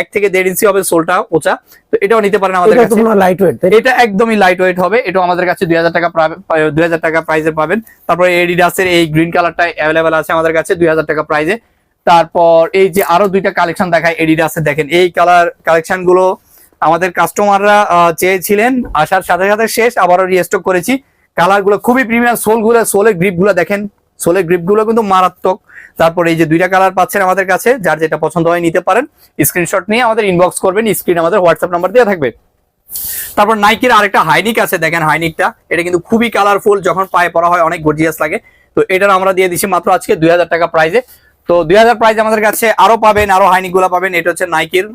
এক থেকে দেড় ইঞ্চি হবে সোলটা ওচা তো এটাও নিতে পারেন আমাদের কাছে। লাইট ওয়েট এটা একদমই লাইট ওয়েট হবে। এটা আমাদের কাছে দুই হাজার টাকা দুই হাজার টাকা প্রাইজে পাবেন। তারপরে এডিডাসের এই গ্রিন কালারটা অ্যাভেলেবেল আছে আমাদের কাছে দুই হাজার টাকা প্রাইজে তারপর এই যে আরও দুইটা কালেকশন দেখায় এডিডাসের দেখেন এই কালার কালেকশনগুলো আমাদের কাস্টমাররা চেয়েছিলেন। আসার সাথে সাথে শেষ আবারও রিস্টক করেছি। কালারগুলো খুবই প্রিমিয়াম সোলগুলো সোলের গ্রিপগুলো দেখেন সোলের গ্রিপগুলো কিন্তু মারাত্মক। তারপর এই যে দুইটা কালার পাচ্ছেন আমাদের কাছে, যার যেটা পছন্দ হয় নিতে পারেন। স্ক্রিনশট নিয়ে আমাদের ইনবক্স করবেন স্ক্রিন আমাদের হোয়াটসঅ্যাপ নাম্বার দেওয়া থাকবে। তারপর নাইকির আরেকটা হাইনিক আছে, দেখেন হাইনিকটা এটা কিন্তু খুবই কালারফুল যখন পায়ে পরা হয় অনেক গর্জিয়াস লাগে। তো এটার আমরা দিয়ে দিচ্ছি মাত্র আজকে দুই হাজার টাকা প্রাইজে তো দুই হাজার প্রাইজ আমাদের কাছে আরও পাবেন, আরও হাইনিকগুলা পাবেন। এটা হচ্ছে নাইকির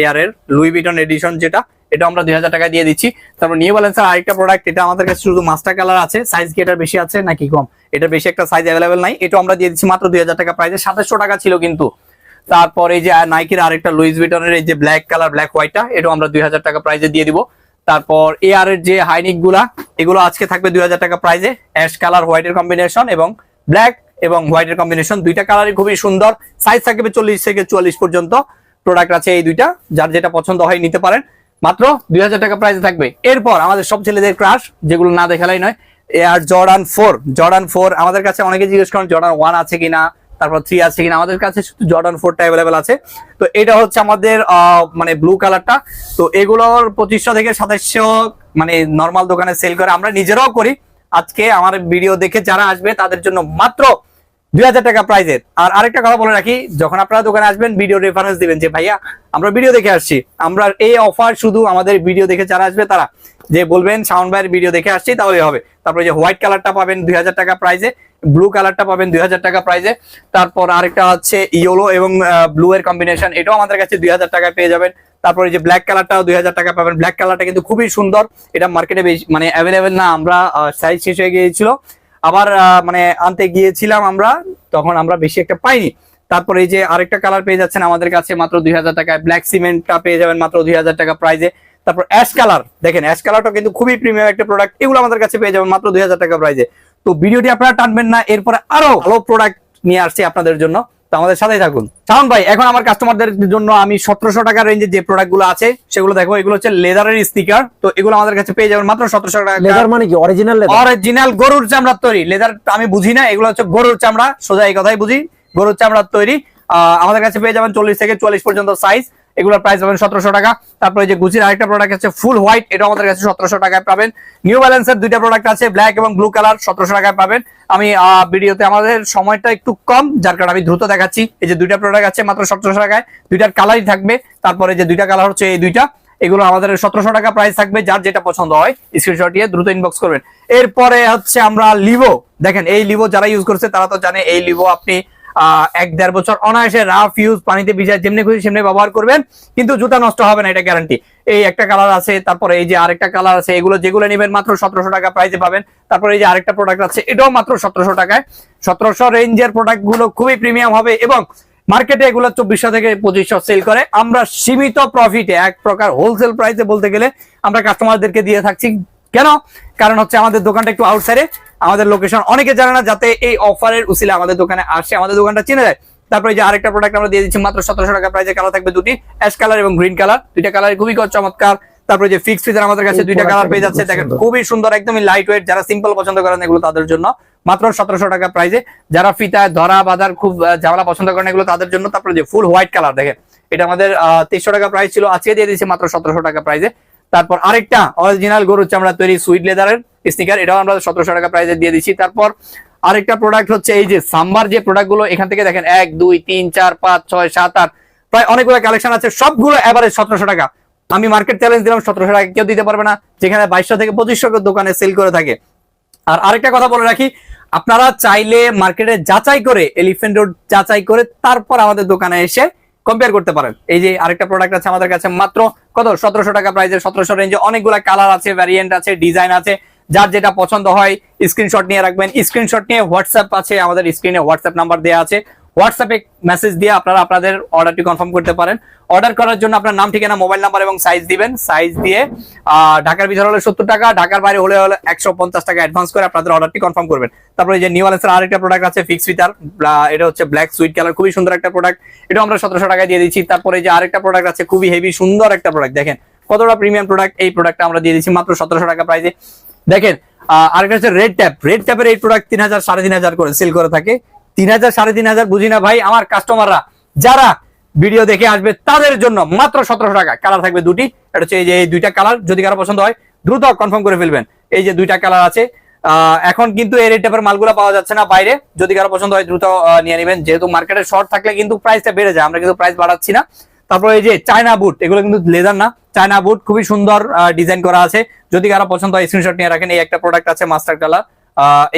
এয়ার এর লুই বিটন এডিশন যেটা। এটা আমরা দুই হাজার টাকায় দিয়ে দিচ্ছি। তারপর নিউ ব্যালেন্সের আরেকটা প্রোডাক্ট এটা আমাদের কাছে শুধু মাস্টার কালার আছে। সাইজ কি এটার বেশি আছে নাকি কম? এটা বেশি একটা সাইজ অ্যাভেলেবেল নাই। এটা আমরা দিয়ে দিচ্ছি মাত্র দুই হাজার টাকা প্রাইজে সাতাশশো টাকা ছিল কিন্তু। তারপর এই যে নাইকির আরেকটা লুইস ভিটনের এই যে ব্ল্যাক কালার ব্ল্যাক হোয়াইটটা এটাও আমরা দুই হাজার টাকা প্রাইজে দিয়ে দিব। তারপর এআর এর যে হাইনিকগুলা, এগুলো আজকে থাকবে দুই হাজার টাকা প্রাইজে অ্যাশ কালার হোয়াইটের কম্বিনেশন এবং ব্ল্যাক এবং হোয়াইটের কম্বিনেশন দুইটা কালারই খুবই সুন্দর। সাইজ থাকবে চল্লিশ থেকে চুয়াল্লিশ পর্যন্ত। প্রোডাক্ট আছে এই দুইটা। যার যেটা পছন্দ হয় নিতে পারেন। মাত্র দুই হাজার টাকা প্রাইসে থাকবে। এরপর আমাদের সব ছেলেদের ক্রাশ যেগুলো না দেখালাই নয় air Jordan four Jordan four আমাদের কাছে অনেকে জিজ্ঞেস করেন জর্ডান ওয়ান আছে কিনা, তারপর থ্রি আছে কিনা, আমাদের কাছে শুধু জর্ডান ফোরটা অ্যাভেলেবেল আছে। তো এটা হচ্ছে আমাদের মানে ব্লু কালারটা তো এগুলোর পঁচিশশো থেকে সাতাশশো মানে নর্মাল দোকানে সেল করে আমরা নিজেরাও করি। আজকে আমার ভিডিও দেখে যারা আসবে, তাদের জন্য মাত্র দুই হাজার টাকা প্রাইজের আর আরেকটা কথা বলে রাখি, যখন আপনারা দোকানে আসবেন ভিডিও রেফারেন্স দিবেন যে, ভাইয়া, আমরা ভিডিও দেখে আসছি। আমরা এই অফার শুধু আমাদের ভিডিও দেখে যারা আসবে, তারা যে বলবেন, সাউন্ড ভাইয়ের ভিডিও দেখে আসছি তাহলে হবে। তারপরে যে হোয়াইট কালারটা পাবেন দুই হাজার টাকা প্রাইজে ব্লু কালারটা পাবেন দুই হাজার টাকা প্রাইজে তারপর আরেকটা হচ্ছে ইয়েলো এবং ব্লু এর কম্বিনেশন এটাও আমাদের কাছে দুই হাজার টাকায় পেয়ে যাবেন। তারপরে যে ব্ল্যাক কালারটাও দুই হাজার টাকা পাবেন। ব্ল্যাক কালারটা কিন্তু খুবই সুন্দর। এটা মার্কেটে মানে অ্যাভেলেবেল না, আমরা সাইজ শেষ হয়ে গিয়েছিল। আবার মানে আনতে গিয়েছিলাম আমরা, তখন আমরা বেশি একটা পাইনি। তারপরে এই যে আরেকটা কালার পেয়ে যাচ্ছেন আমাদের কাছে মাত্র দুই হাজার টাকায়। ব্ল্যাক সিমেন্টটা পেয়ে যাবেন মাত্র দুই হাজার টাকা প্রাইজে তারপর অ্যাশ কালার দেখেন অ্যাশ কালারটা কিন্তু খুবই প্রিমিয়াম একটা প্রোডাক্ট এগুলো আমাদের কাছে পেয়ে যাবেন মাত্র দুই হাজার টাকা প্রাইজে তো ভিডিওটি আপনারা টানবেন না, এরপরে আরও ভালো প্রোডাক্ট নিয়ে আসছি আপনাদের জন্য। তো আমাদের সাথেই থাকুন। শাহন ভাই এখন আমার কাস্টমারদের জন্য আমি সতেরোশো টাকা রেঞ্জে যে প্রোডাক্টগুলো আছে সেগুলো দেখো এগুলো হচ্ছে লেদারের স্টিকার তো এগুলো আমাদের কাছে পেয়ে যাবেন মাত্র সতেরোশো টাকা। লেদার মানে কি? অরিজিনাল অরিজিনাল গরুর চামড়ার তৈরি। লেদার আমি বুঝি না এগুলো হচ্ছে গরুর চামড়া। সোজা এই কথাই বুঝি। গরুর চামড়ার তৈরি। আহ, আমাদের কাছে পেয়ে যাবেন চল্লিশ থেকে চল্লিশ পর্যন্ত সাইজ এগুলোর প্রাইস পাবেন সতেরোশো টাকা। তারপরে যে গুচির আরেকটা প্রোডাক্ট আছে ফুল হোয়াইট এটা আমাদের কাছে সতেরোশো টাকায় পাবেন। নিউ ব্যালেন্সের দুইটা প্রোডাক্ট আছে ব্ল্যাক এবং ব্লু কালার সতেরোশো টাকায় পাবেন। আমি ভিডিওতে আমাদের সময়টা একটু কম, যার কারণে আমি দ্রুত দেখাচ্ছি। এই যে দুইটা প্রোডাক্ট আছে মাত্র সতেরোশো টাকায়, দুইটার কালারই থাকবে। তারপরে যে দুইটা কালার হচ্ছে এই দুইটা, এগুলো আমাদের সতেরোশো টাকা প্রাইস থাকবে, যার যেটা পছন্দ হয় স্ক্রিনশট দিয়ে দ্রুত ইনবক্স করবেন। এরপরে হচ্ছে আমরা লিভো দেখেন, এই লিভো যারা ইউজ করছে, তারা তো জানে এই লিভো আপনি এক দেড় বছর অনায়াসে রাফ ইউজ পানিতে ভিজায় যেমনি খুশি সেমনি ব্যবহার করবেন, কিন্তু জুতা নষ্ট হবে না, এটা গ্যারান্টি এই একটা কালার আছে, তারপরে এই যে আরেকটা কালার আছে, এগুলো যেগুলো নেবেন মাত্র সতেরোশো টাকা প্রাইসে পাবেন। তারপরে এই যে আরেকটা প্রোডাক্ট আছে, এটাও মাত্র সতেরোশো টাকায়। সতেরোশো রেঞ্জের প্রোডাক্টগুলো খুবই প্রিমিয়াম হবে এবং মার্কেটে এগুলো চব্বিশশো থেকে পঁচিশশো সেল করে। আমরা সীমিত প্রফিটে এক প্রকার হোলসেল প্রাইসে বলতে গেলে আমরা কাস্টমারদেরকে দিয়ে থাকছি। কেন? কারণ হচ্ছে আমাদের দোকানটা একটু আউটসাইডে আমাদের লোকেশন অনেকে জানে না যাতে এই অফারের উসিলে আমাদের দোকানে আসে আমাদের দোকানটা চিনে যায়। তারপরে যে আরেকটা প্রোডাক্ট আমরা দিয়ে দিচ্ছি মাত্র সতেরোশো টাকা প্রাইসে কালার থাকবে দুটি। অ্যাশ কালার এবং গ্রিন কালার দুইটা কালার খুবই চমৎকার। তারপরে যে ফিক্স ফিচার আমাদের কাছে দুইটা কালার পেয়ে যাচ্ছে। দেখেন। খুবই সুন্দর একদমই লাইট ওয়েট যারা সিম্পল পছন্দ করেন এগুলো তাদের জন্য। মাত্র সতেরোশো টাকা প্রাইসে যারা ফিতা ধরা বাঁধার খুব ঝামেলা পছন্দ করেন এগুলো তাদের জন্য। তারপরে যে ফুল হোয়াইট কালার দেখেন। এটা আমাদের তেইশশো টাকা প্রাইস ছিল। আজকে দিয়ে দিয়েছি মাত্র সতেরোশো টাকা প্রাইসে তারপর আরেকটা অরিজিনাল গরুর চামড়া তৈরি সুইট লেদারের স্নিকার এটাও আমরা সতেরোশো টাকা প্রাইসে দিয়ে দিচ্ছি। তারপর আরেকটা প্রোডাক্ট হচ্ছে এই যে সাম্বার যে প্রোডাক্টগুলো এখান থেকে দেখেন এক, দুই, তিন, চার, পাঁচ, ছয়, সাত, আট, প্রায় অনেকগুলো কালেকশন আছে, সবগুলো এভারেজ সতেরোশো টাকা। আমি মার্কেট চ্যালেঞ্জ দিলাম, সতেরোশো টাকা কেউ দিতে পারবে না, যেখানে বাইশশো থেকে পঁচিশশো দোকানে সেল করে থাকে। আর আরেকটা কথা বলে রাখি, আপনারা চাইলে মার্কেটে যাচাই করে এলিফেন্ট রোড যাচাই করে তারপর আমাদের দোকানে এসে কম্পেয়ার করতে পারেন। এই যে আরেকটা প্রোডাক্ট আছে আমাদের কাছে মাত্র কত? সতেরোশো টাকা প্রাইসের সতেরোশো রেঞ্জে অনেকগুলো কালার আছে ভ্যারিয়েন্ট আছে ডিজাইন আছে। যার যেটা পছন্দ হয় স্ক্রিনশট নিয়ে রাখবেন। স্ক্রিনশট নিয়ে হোয়াটসঅ্যাপ আছে, আমাদের স্ক্রিনে হোয়াটসঅ্যাপ নাম্বার দেওয়া আছে। হোয়াটসঅ্যাপে মেসেজ দিয়ে আপনারা আপনাদের অর্ডারটি কনফার্ম করতে পারেন। অর্ডার করার জন্য আপনার নাম, ঠিকানা মোবাইল নাম্বার এবং সাইজ দিবেন। সাইজ দিয়ে ঢাকার ভিতরে হলে সত্তর টাকা, ঢাকার বাইরে হলে হলে একশো পঞ্চাশ টাকা অ্যাডভান্স করে আপনাদের অর্ডারটি কনফার্ম করবেন। তারপরে যে নিউ ব্যালেন্সের আরেকটা প্রোডাক্ট আছে ফিক্স ফিটার এটা হচ্ছে ব্ল্যাক সুইট কালার খুবই সুন্দর একটা প্রোডাক্ট এটা আমরা সতেরোশো টাকা দিয়ে দিচ্ছি। তারপরে যে আরেকটা প্রোডাক্ট আছে, খুবই হেভি সুন্দর একটা প্রোডাক্ট দেখেন কতটা প্রিমিয়াম প্রোডাক্ট এই প্রোডাক্টটা আমরা দিয়ে দিচ্ছি মাত্র সতেরোশো টাকা প্রাইসে দেখেন আরেকটা হচ্ছে রেড ট্যাপ রেড ট্যাপের এই প্রোডাক্ট তিন হাজার, সাড়ে তিন হাজার করে সেল করে থাকে। তিন হাজার, সাড়ে তিন হাজার বুঝি না ভাই আমার কাস্টমাররা যারা ভিডিও দেখে আসবে, তাদের জন্য মাত্র সতেরোশো টাকা। কালার থাকবে দুটি। এটা হচ্ছে এই যে দুইটা কালার যদি কারও পছন্দ হয়, দ্রুত কনফার্ম করে ফেলবেন। এই যে দুইটা কালার আছে এখন কিন্তু এই রেড ট্যাপের মালগুলো পাওয়া যাচ্ছে না বাইরে। যদি কারও পছন্দ হয়, দ্রুত নিয়ে নেবেন। যেহেতু মার্কেটে শর্ট থাকলে কিন্তু প্রাইসটা বেড়ে যায়, আমরা কিন্তু প্রাইস বাড়াচ্ছি না। তারপরে এই যে চায়না বুট এগুলো কিন্তু লেদার না। চায়না বুট খুবই সুন্দর ডিজাইন করা আছে। যদি কারও পছন্দ হয় স্ক্রিনশট নিয়ে রাখেন। এই একটা প্রোডাক্ট আছে মাস্টার কালার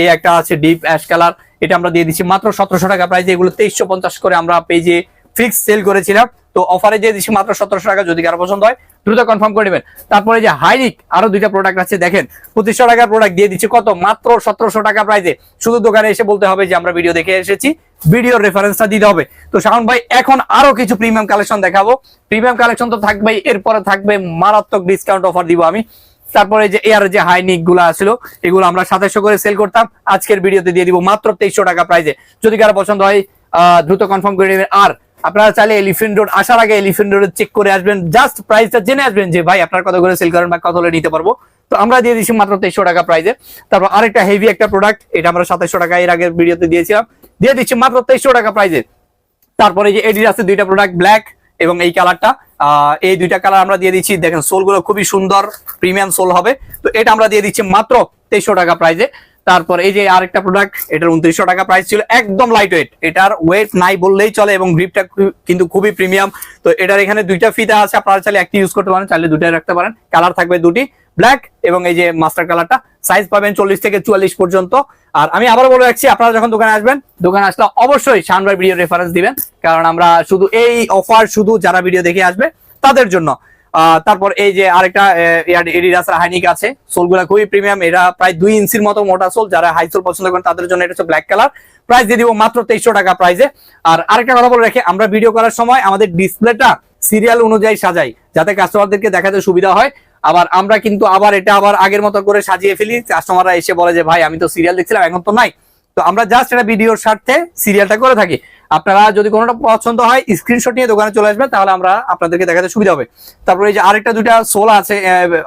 এই একটা আছে ডিপ অ্যাশ কালার এটা আমরা দিয়ে দিচ্ছি। মাত্র সতেরোশো টাকা প্রাইসে এগুলো তেইশশো পঞ্চাশ করে আমরা পেজে ফিক্স সেল করেছিলাম। তো অফারে দিয়ে দিচ্ছি মাত্র সতেরোশো টাকা। যদি কারও পছন্দ হয়, দ্রুত কনফার্ম করে নেবেন। তারপরে যে হাইরিক আরও দুইটা প্রোডাক্ট আছে, দেখেন। পঁচিশশো টাকার প্রোডাক্ট দিয়ে দিচ্ছি। কত? মাত্র সতেরোশো টাকা প্রাইসে শুধু দোকানে এসে বলতে হবে যে, আমরা ভিডিও দেখে এসেছি। ভিডিওর রেফারেন্সটা দিতে হবে। তো শাহন ভাই, এখন আরও কিছু প্রিমিয়াম কালেকশন দেখাবো। প্রিমিয়াম কালেকশন তো থাকবেই, এরপরে থাকবে মারাত্মক ডিসকাউন্ট অফার দিব আমি। তারপরে যে এয়ার যে হাইনিকগুলো আসছিল এগুলো আমরা সাতাশশো করে সেল করতাম। আজকের ভিডিওতে দিয়ে দিব মাত্র তেইশশো টাকা প্রাইজে যদি কারও পছন্দ হয় দ্রুত কনফার্ম করে নেবেন। আর আপনারা চাইলে এলিফেন্ট রোড আসার আগে এলিফেন্ট রোড চেক করে আসবেন। জাস্ট প্রাইসটা জেনে আসবেন যে, ভাই, আপনার কত করে সেল করেন বা কত হলে নিতে পারব? তো আমরা দিয়ে দিচ্ছি মাত্র তেইশশো টাকা প্রাইজে তারপর আরেকটা হেভি একটা প্রোডাক্ট এটা আমরা সাতাশশো টাকা এর আগের ভিডিওতে দিয়েছিলাম। দিয়ে দিচ্ছি মাত্র তেইশশো টাকা প্রাইজে তারপরে যে এডির দুইটা প্রোডাক্ট ব্ল্যাক এবং এই কালারটা এই দুইটা কালার আমরা দিয়ে দিচ্ছি। দেখেন সোলগুলো খুবই সুন্দর প্রিমিয়াম সোল হবে। তো এটা আমরা দিয়ে দিচ্ছি মাত্র তেইশশো টাকা প্রাইজে তারপর এই যে আরেকটা প্রোডাক্ট এটার উনত্রিশশো টাকা প্রাইস ছিল, একদম লাইট ওয়েট এটার ওয়েট নাই বললেই চলে এবং গ্রিপটা কিন্তু খুবই প্রিমিয়াম তো এটার এখানে দুইটা ফিতা আছে, আপনারা চাইলে একটি ইউজ করতে পারেন, চাইলে দুটাই রাখতে পারেন। কালার থাকবে দুটি ব্ল্যাক এবং এই যে মাস্টার কালারটা সাইজ পাবেন চল্লিশ থেকে চুয়াল্লিশ পর্যন্ত। আর আমি আবার বলে রাখছি, আপনারা যখন দোকানে আসবেন, দোকানে আসলে অবশ্যই শানবার ভিডিও রেফারেন্স দিবেন। কারণ আমরা শুধু এই অফার শুধু যারা ভিডিও দেখে আসবে, তাদের জন্য। তারপর এই যে আরেকটা এডিডাস হাইনিক আছে। সোলগুলা খুবই প্রিমিয়াম। এরা প্রায় দুই ইঞ্চির মতো মোটা সোল। যারা হাই সোল পছন্দ করেন, তাদের জন্য এটা হচ্ছে ব্ল্যাক কালার প্রাইস দিয়ে দিব মাত্র তেইশশো টাকা প্রাইসে আর আরেকটা কথা বলে রেখে, আমরা ভিডিও করার সময় আমাদের ডিসপ্লেটা সিরিয়াল অনুযায়ী সাজাই, যাতে কাস্টমারদেরকে দেখাতে সুবিধা হয়। আবার আমরা কিন্তু আবার এটা আবার আগের মতো করে সাজিয়ে ফেলি। কাস্টমাররা এসে বলে যে, ভাই, আমি তো সিরিয়াল দেখছিলাম, এখন তো নাই। তো আমরা জাস্ট এটা ভিডিওর স্বার্থে সিরিয়ালটা করে থাকি। আপনারা যদি কোনোটা পছন্দ হয় স্ক্রিনশট নিয়ে দোকানে চলে আসবেন, তাহলে আমরা আপনাদেরকে দেখাতে সুবিধা হবে। তারপরে এই যে আরেকটা দুইটা সোল আছে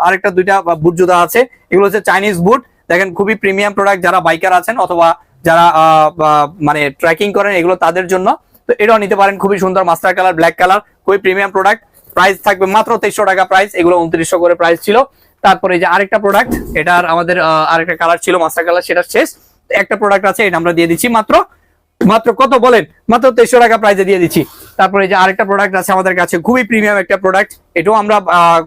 আরেকটা দুইটা বুট জুতা আছে, এগুলো হচ্ছে চাইনিজ বুট দেখেন, খুবই প্রিমিয়াম প্রোডাক্ট যারা বাইকার আছেন অথবা যারা মানে ট্রেকিং করেন, এগুলো তাদের জন্য। তো এটাও নিতে পারেন, খুবই সুন্দর মাস্টার কালার ব্ল্যাক কালার খুবই প্রিমিয়াম প্রোডাক্ট প্রাইস থাকবে মাত্র তেইশশো টাকা প্রাইস এগুলো উনত্রিশশো করে প্রাইস ছিল। তারপরে যে আরেকটা প্রোডাক্ট এটার আমাদের আরেকটা কালার ছিল মাস্টার কালার সেটা শেষ। একটা প্রোডাক্ট আছে, এটা আমরা দিয়ে দিচ্ছি মাত্র মাত্র কত বলেন? মাত্র তেইশশো টাকা প্রাইজে দিয়ে দিচ্ছি। তারপরে যে আরেকটা প্রোডাক্ট আছে আমাদের কাছে, খুবই প্রিমিয়াম একটা প্রোডাক্ট এটাও আমরা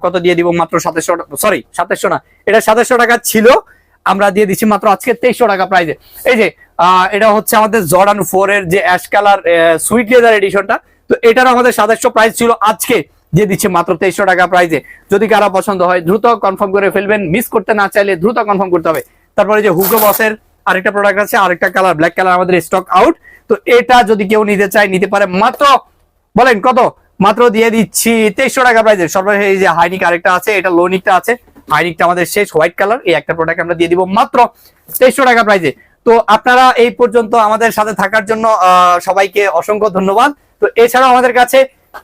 কত দিয়ে দিব? মাত্র সাতাশশো সরি সাতাশশো না। এটা সাতাশশো টাকা ছিল। আমরা দিয়ে দিচ্ছি মাত্র আজকে তেইশশো টাকা প্রাইজে এই যে এটা হচ্ছে আমাদের জর্ডান ফোর এর যে অ্যাশ কালার সুইট লেদার এডিশনটা তো এটার আমাদের সাতাশশো প্রাইস ছিল আজকে। দিয়ে দিচ্ছে মাত্র তেইশশো টাকা প্রাইজে যদি কারা পছন্দ হয়, দ্রুত কনফার্ম করে ফেলবেন। মিস করতে না চাইলে দ্রুত কনফার্ম করতে হবে। তারপরে যে হুগো বসের আরেকটা প্রোডাক্ট আছে, আরেকটা কালার ব্ল্যাক কালার আমাদের স্টক আউট তো এটা যদি কেউ নিতে চায়, নিতে পারে মাত্র, বলেন কত? মাত্র দিয়ে দিচ্ছি তেইশশো টাকা প্রাইজে সর্বশেষ এই যে হাইনিক আরেকটা আছে, এটা লোনিকটা আছে। হাইনিকটা আমাদের শেষ হোয়াইট কালার এই একটা প্রোডাক্ট আমরা দিয়ে দিব মাত্র তেইশশো টাকা প্রাইজে তো আপনারা এই পর্যন্ত আমাদের সাথে থাকার জন্য সবাইকে অসংখ্য ধন্যবাদ। তো এছাড়াও আমাদের কাছে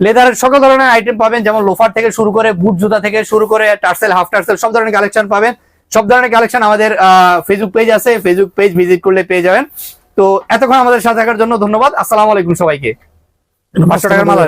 লেদারের সকল ধরনের আইটেম পাবেন, যেমন লোফার থেকে শুরু করে বুট জুতা থেকে শুরু করে টার্সেল হাফ টার্সেল সব ধরনের কালেকশন পাবেন। সব ধরনের কালেকশন আমাদের ফেসবুক পেজ আছে। ফেসবুক পেজ ভিজিট করলে পেয়ে যাবেন। তো এতক্ষণ আমাদের সাথে থাকার জন্য ধন্যবাদ। আসসালামু আলাইকুম সবাইকে। পাঁচশো টাকার মাল